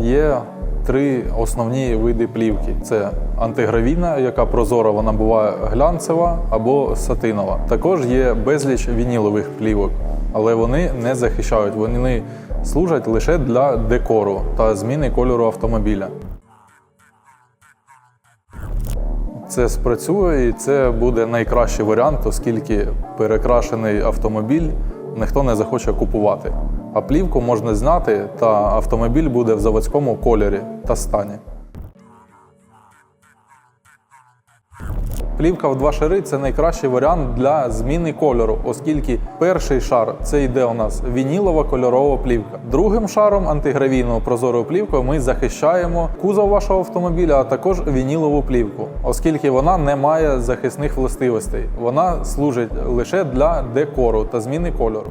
Є три основні види плівки: це антигравійна, яка прозора, вона буває глянцева або сатинова. Також є безліч вінілових плівок, але вони не захищають. Вони служать лише для декору та зміни кольору автомобіля. Це спрацює і це буде найкращий варіант, оскільки перекрашений автомобіль ніхто не захоче купувати. А плівку можна зняти, та автомобіль буде в заводському кольорі та стані. Плівка в два шари це найкращий варіант для зміни кольору, оскільки перший шар це йде у нас вінілова кольорова плівка. Другим шаром антигравійного прозорою плівкою ми захищаємо кузов вашого автомобіля, а також вінілову плівку, оскільки вона не має захисних властивостей. Вона служить лише для декору та зміни кольору.